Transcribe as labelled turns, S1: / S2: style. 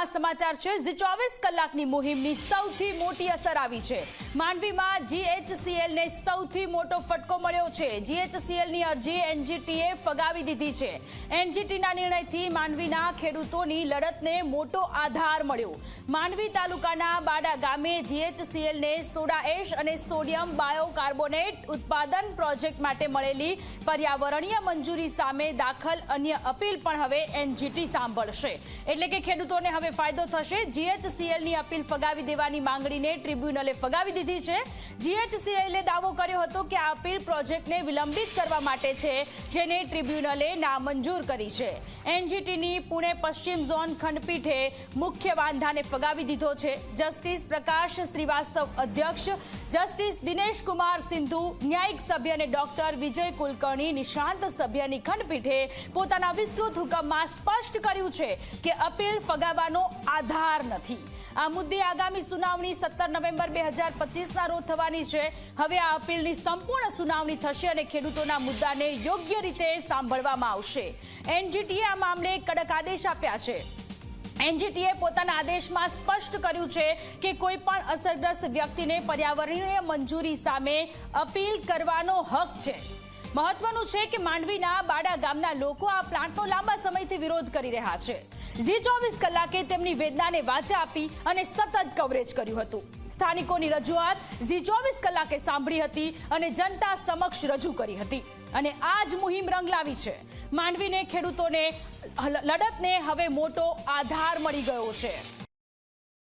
S1: આ સમાચાર છે. જે ચોવીસ કલાકની મુહિમની સૌથી મોટી અસર આવી છે. માંડવીમાં જીએચસીએલ ને સૌથી મોટો ફટકો મળ્યો છે. જીએચસીએલની અરજી એનજીટીએ ફગાવી દીધી છે. એનજીટીના નિર્ણયથી માંડવીના ખેડૂતોની લડતને મોટો આધાર મળ્યો. માંડવી તાલુકાના બાડા ગામે જીએચસીએલ ને સોડા એશ અને સોડિયમ બાયોકાર્બોનેટ ઉત્પાદન પ્રોજેક્ટ માટે મળેલી પર્યાવરણીય મંજૂરી સામે દાખલ અન્ય અપીલ પણ હવે એનજીટી સાંભળશે. એટલે કે ખેડૂતોને હવે ફાયદો થશે. જીએચસીએલની અપીલ ફગાવી દેવાની માંગણીને ટ્રિબ્યુનલે ફગાવી દીધી છે. જીએચસીએલે દાવો કર્યો હતો કે આ અપીલ પ્રોજેક્ટને વિલંબિત કરવા માટે છે, જેને ટ્રિબ્યુનલે નામંજૂર કરી છે. એનજીટીની પુણે પશ્ચિમ ઝોન ખંડપીઠે મુખ્ય વાંધાને ફગાવી દીધો છે. જસ્ટિસ પ્રકાશ શ્રીવાસ્તવ અધ્યક્ષ, જસ્ટિસ દિનેશ કુમાર સિંધુ, ન્યાયિક સભ્ય અને ડોક્ટર વિજય કુલકર્ણી નિશાંત સભ્યની ખંડપીઠે પોતાના વિસ્તૃત હુકમમાં સ્પષ્ટ કર્યું છે કે અપીલ ફગાવવાનો આધાર નથી. આ મુદ્દે આગામી સુનાવણી સત્તર નવેમ્બર બે હજાર પચીસના રોજ થવાની છે. હવે આ અપીલની સંપૂર્ણ સુનાવણી થશે અને ખેડૂતોના મુદ્દાને યોગ્ય રીતે સાંભળવામાં આવશે. એનજીટીએ આ મામલે કડક આદેશ આપ્યા છે. એનજીટીએ પોતાના આદેશમાં સ્પષ્ટ કર્યું છે કે કોઈ પણ અસરગ્રસ્ત વ્યક્તિને પર્યાવરણીય મંજૂરી સામે અપીલ કરવાનો હક છે. મહત્વનું છે કે માંડવીના બાડા ગામના લોકો આ પ્લાન્ટનો લાંબા સમયથી વિરોધ કરી રહ્યા છે. ઝી ચોવીસ કલાકે તેમની વેદનાને વાચા આપી અને સતત કવરેજ કર્યું હતું. સ્થાનિકોની રજૂઆત ઝી ચોવીસ કલાકે સાંભળી હતી અને જનતા સમક્ષ રજૂ કરી હતી. અને આ જ મુહિમ રંગ લાવી છે. માંડવીને ખેડૂતોને લડતને હવે મોટો આધાર મળી ગયો છે.